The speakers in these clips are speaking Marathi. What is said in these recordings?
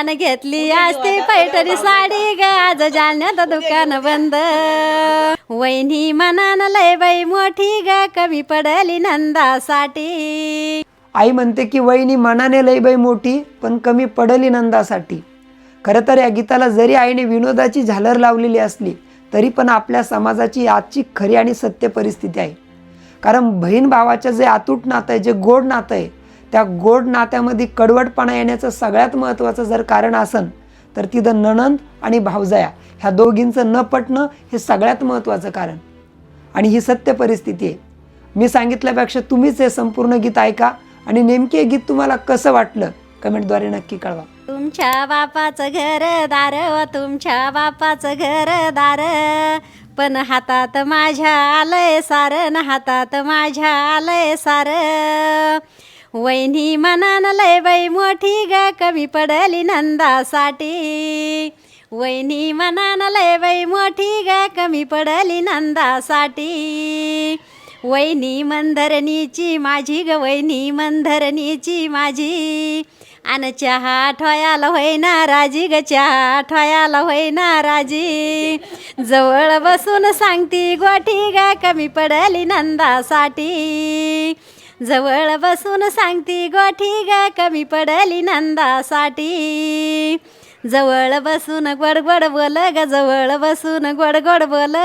आणि घेतली. असते पैठणी साडी ग. आज जालन्यात दुकान बंद. वहिनी मनान लय बाई मोठी ग. कमी पडली नंदासाठी. आई म्हणते की वहिनी मनाने लई बाई मोठी पण कमी पडली नंदासाठी. खरं तर या गीताला जरी आईने विनोदाची झालर लावलेली असली तरी पण आपल्या समाजाची आजची खरी आणि सत्य परिस्थिती आहे. कारण बहीण भावाचं जे अतूट नातं आहे जे गोड नातं आहे त्या गोड नात्यामध्ये कडवटपणा येण्याचं सगळ्यात महत्त्वाचं जर कारण असन तर तिथं नणंद आणि भावजया ह्या दोघींचं न पटणं हे सगळ्यात महत्त्वाचं कारण. आणि ही सत्य परिस्थिती आहे. मी सांगितल्यापेक्षा तुम्हीच हे संपूर्ण गीत ऐका आणि नेमके गीत तुम्हाला कसं वाटलं कमेंटद्वारे नक्की कळवा. तुमच्या बापाचं घर दार हो, तुमच्या बापाचं घर दार. पण हातात माझ्या आलंय सार न हातात माझ्या आलंय सार. वहिनी मनान लय बाई मोठी ग कमी पडली नंदासाठी. वहिनी मनान लय बाई मोठी ग कमी पडली नंदासाठी. वहिनी मंदरणीची माझी ग वहिनी मंदरणीची माझी. आन चहा ठोयाला होईना राजी ग चहा ठोयाला होईना राजी. जवळ बसून सांगती गोठी ग कमी पडली नंदासाठी. जवळ बसून सांगती गोठी ग कमी पडली नंदासाठी. जवळ बसून गोड गोड बोल ग जवळ बसून गोड गोड बोल.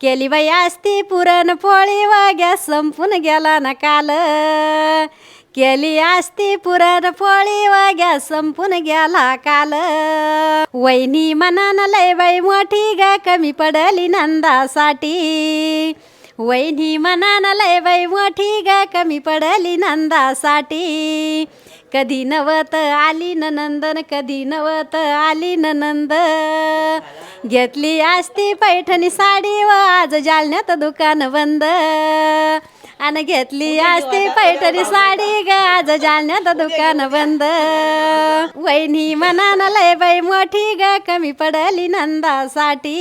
केली बाई असती पुरणपोळी व गॅस संपून गेला ना काल. केली असती पुरणपोळी व गॅस संपून गेला काल. वहिनी मनान लय बाई मोठी ग कमी पडली नंदासाठी. वहिनी मनान लय बाई मोठी ग कमी पडली नंदासाठी. कधी नवत आली न नंदन कधी नवत आली नंद. घेतली असती पैठणी साडी व आज जालन्यात दुकान बंद. आणि घेतली असती पैठणी साडी ग आज जालन्यात दुकान बंद. वहिनी मनान लय बाई मोठी ग कमी पडली नंदासाठी.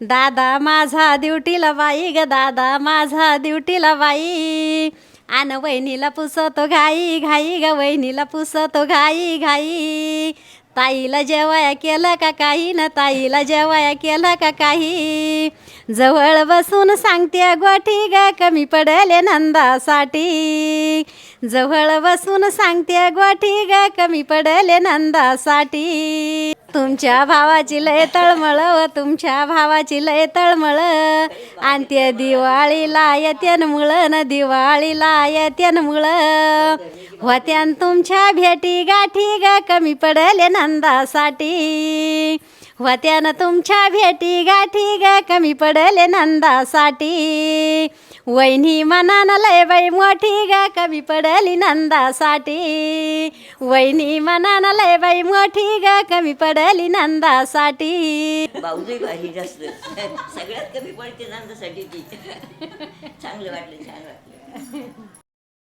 दादा माझा ड्युटीला बाई ग दादा माझा ड्युटीला बाई. आन वहिनीला पुसतो घाई घाई ग वहिनीला पुसतो घाई घाई. ताईला जेवाया केलं का काही ना ताईला जेवाया केलं का काही? जवळ बसून सांगते गोठी ग कमी पडले नंदासाठी. जवळ बसून सांगते गोठी ग कमी पडले नंदासाठी. तुमच्या भावाची लय तळमळ व तुमच्या भावाची लय तळमळ. आणि ते दिवाळीला येत्यान मुळ न दिवाळीला येत्यान मुळं. होत्यान तुमच्या भेटी गाठी ग कमी पडले नंदासाठी. होत्यान तुमच्या भेटी गाठी ग कमी पडले नंदासाठी. वहिनी मनान लय बाई मोठी ग कमी पडली नंदासाठी. वहिनी मनान लय बाई मोठी ग कमी पडली नंदासाठी. भाऊजही भारी जास्त. सगळ्यात कमी पडते नंदासाठी ती. चांगलं वाटलं छान वाटलं.